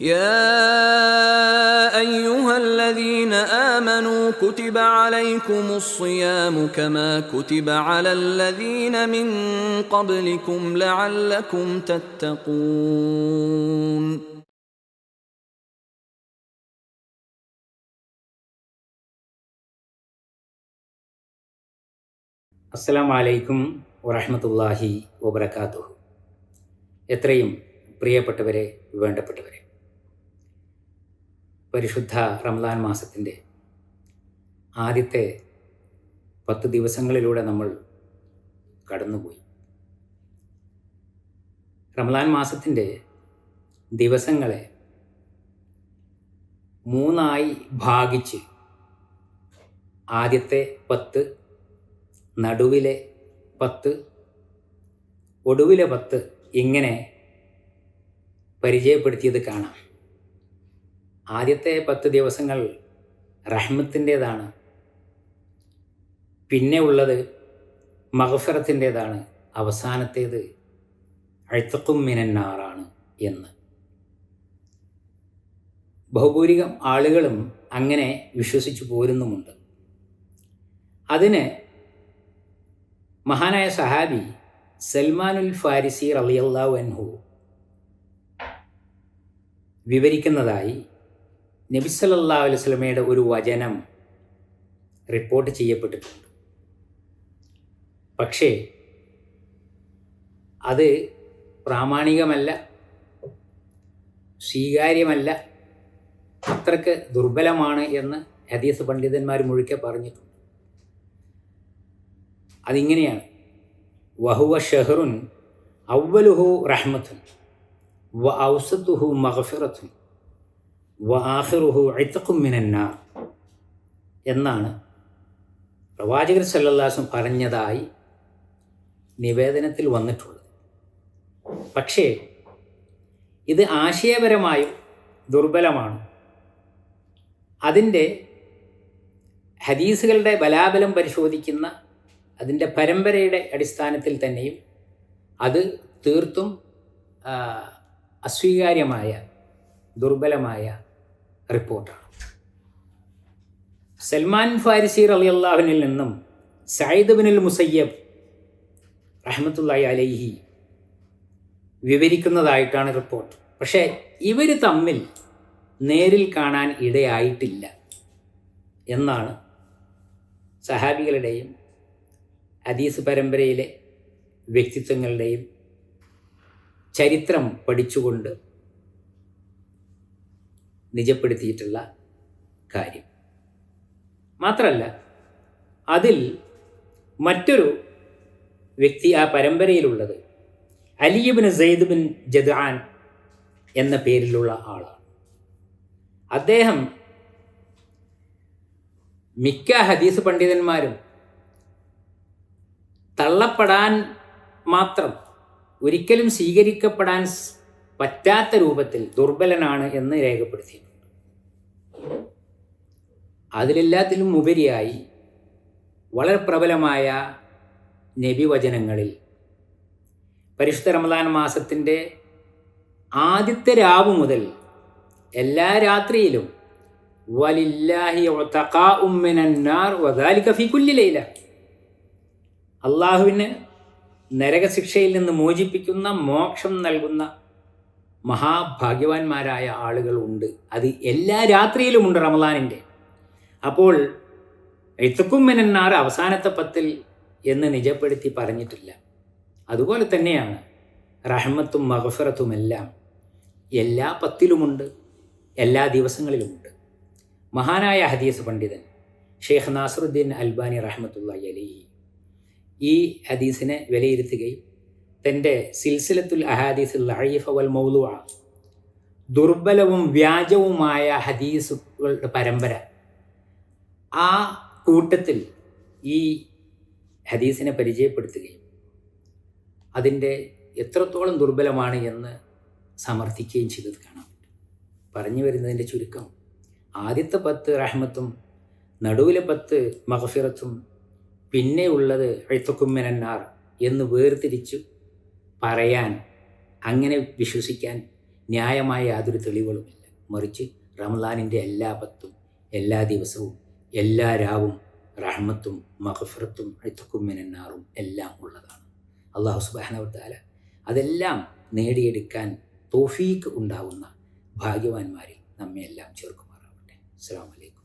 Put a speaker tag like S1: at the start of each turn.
S1: يا ايها الذين امنوا كتب عليكم الصيام كما كتب على الذين من قبلكم لعلكم تتقون
S2: അസ്സലാം വലൈക്കും വറഹമത്തല്ലാഹി വബർക്കാത്തു എത്രയും പ്രിയപ്പെട്ടവരെ വേണ്ടപ്പെട്ടവരെ പരിശുദ്ധ റംലാൻ മാസത്തിന്റെ ആദ്യത്തെ പത്ത് ദിവസങ്ങളിലൂടെ നമ്മൾ കടന്നുപോയി. റംലാൻ മാസത്തിന്റെ ദിവസങ്ങളെ മൂന്നായി ഭാഗിച്ച് ആദ്യത്തെ പത്ത് നടുവിലെ പത്ത് ഒടുവിലെ പത്ത് ഇങ്ങനെ പരിചയപ്പെടുത്തിയത് കാണാം. ആദ്യത്തെ പത്ത് ദിവസങ്ങൾ റഹ്മത്തിന്റേതാണ്. പിന്നെ ഉള്ളത് മഹഫറത്തിന്റേതാണ് അവസാനത്തേത് അഴുത്തക്കും മിനന്നാറാണ് എന്ന്. ബഹുഭൂരികം ആളുകളും അങ്ങനെ വിശ്വസിച്ചു പോരുന്നുമുണ്ട്. അതിന് മഹാനായ സഹാബി സൽമാനുൽ ഫാരിസി റളിയല്ലാഹു അൻഹു വിവരിക്കുന്നതായി നബി സല്ലല്ലാഹു അലൈഹി വസല്ലമയുടെ ഒരു വചനം റിപ്പോർട്ട് ചെയ്യപ്പെട്ടിട്ടുണ്ട്. പക്ഷേ അത് പ്രാമാണികമല്ല സ്വീകാര്യമല്ല അത്രയ്ക്ക് ദുർബലമാണ് എന്ന് ഹദീസ് പണ്ഡിതന്മാർ മുഴുക്കെ പറഞ്ഞിട്ടുണ്ട്. അതിങ്ങനെയാണ്. വഹുവ ഷെഹറുൻ അവലുഹു റഹ്മത്തുൻ വ ഔസത്തുഹു മഹഫിറത്തുൻ വ ആഹിറുഹു അഴുത്തക്കും മിനന്നാർ എന്നാണ് പ്രവാചകർ സല്ലാസും പറഞ്ഞതായി നിവേദനത്തിൽ വന്നിട്ടുള്ളത്. പക്ഷേ ഇത് ആശയപരമായും ദുർബലമാണ്. അതിന്റെ ഹദീസുകളുടെ ബലാബലം പരിശോധിക്കുന്ന അതിന്റെ പരമ്പരയുടെ അടിസ്ഥാനത്തിൽ തന്നെയും അത് തീർത്തും അസ്വീകാര്യമായ ദുർബലമായ റിപ്പോർട്ടാണ്. സൽമാൻ ഫാരിസി അലി അള്ളാഹുവിനിൽ നിന്നും സയ്യിദ് ബിനുൽ മുസയ്യബ് റഹമത്തുല്ലായി അലൈഹി വിവരിക്കുന്നതായിട്ടാണ് റിപ്പോർട്ട്. പക്ഷേ ഇവർ തമ്മിൽ നേരിൽ കാണാൻ ഇടയായിട്ടില്ല എന്നാണ് സഹാബികളുടെയും ഹദീസ് പരമ്പരയിലെ വ്യക്തിത്വങ്ങളുടെയും ചരിത്രം പഠിച്ചുകൊണ്ട് നിജപ്പെടുത്തിയിട്ടുള്ള കാര്യം. മാത്രമല്ല അതിൽ മറ്റൊരു വ്യക്തി ആ പരമ്പരയിലുള്ളത് അലിയബിൻ സെയ്ദ് ബിൻ ജദാൻ എന്ന പേരിലുള്ള ആളാണ്. അദ്ദേഹം മിക്ക ഹദീസ് പണ്ഡിതന്മാരും തള്ളപ്പെടാൻ മാത്രം ഒരിക്കലും സ്വീകരിക്കപ്പെടാൻ പറ്റാത്ത രൂപത്തിൽ ദുർബലനാണ് എന്ന് രേഖപ്പെടുത്തിയിട്ടുണ്ട്. അതിലെല്ലാത്തിലും ഉപരിയായി വളരെ പ്രബലമായ നബിവചനങ്ങളിൽ പരിശുദ്ധ റമദാൻ മാസത്തിന്റെ ആദ്യത്തെ രാവ് മുതൽ എല്ലാ രാത്രിയിലും വലില്ലാഹി വദാലിക അള്ളാഹുവിന് നരകശിക്ഷയിൽ നിന്ന് മോചിപ്പിക്കുന്ന മോക്ഷം നൽകുന്ന മഹാഭാഗ്യവാന്മാരായ ആളുകൾ ഉണ്ട്. അത് എല്ലാ രാത്രിയിലും ഉണ്ട് റമദാനിന്റെ. അപ്പോൾ എഴുത്തുക്കും മെനന്നാർ അവസാനത്തെ പത്തിൽ എന്ന് നിജപ്പെടുത്തി പറഞ്ഞിട്ടില്ല. അതുപോലെ തന്നെയാണ് റഹ്മത്തും മഹഫറത്തുമെല്ലാം എല്ലാ പത്തിലുമുണ്ട് എല്ലാ ദിവസങ്ങളിലുമുണ്ട്. മഹാനായ ഹദീസ് പണ്ഡിതൻ ഷെയ്ഖ് നാസറുദ്ദീൻ അൽബാനി റഹ്മത്തുള്ള അലി ഈ ഹദീസിനെ വിലയിരുത്തുകയും തന്റെ സിൽസിലത്തുൽ അഹാദീസുൽ അഴീഫ വൽ മൗലുവ ദുർബലവും വ്യാജവുമായ ഹദീസുകളുടെ പരമ്പര. ആ കൂട്ടത്തിൽ ഈ ഹദീസിനെ പരിചയപ്പെടുത്തുകയും അതിന്റെ എത്രത്തോളം ദുർബലമാണ് എന്ന് സമർത്ഥിക്കുകയും ചെയ്തത് പറ്റും. പറഞ്ഞു വരുന്നതിന്റെ ചുരുക്കം ആദ്യത്തെ പത്ത് റഹ്മത്തും നടുവിലെ പത്ത് മഹഫിറത്തും പിന്നെ ഉള്ളത് എഴുത്തക്കുമ്മനാർ എന്ന് വേർതിരിച്ചു പറയാൻ അങ്ങനെ വിശ്വസിക്കാൻ ന്യായമായ യാതൊരു തെളിവുകളുമില്ല മറിച്ച് റമലാനിന്റെ എല്ലാ പത്തും എല്ലാ ദിവസവും എല്ലാ രാവും റഹ്മത്തും മഹഫറത്തും അഴുത്തക്കുമ്മിനാറും എല്ലാം ഉള്ളതാണ്. അള്ളാഹു സുബാനവത്താല അതെല്ലാം നേടിയെടുക്കാൻ തോഫീക്ക് ഉണ്ടാവുന്ന ഭാഗ്യവാന്മാരിൽ നമ്മെ എല്ലാം ചേർക്കുമാറാവട്ടെ. അസ്സാം വലൈക്കും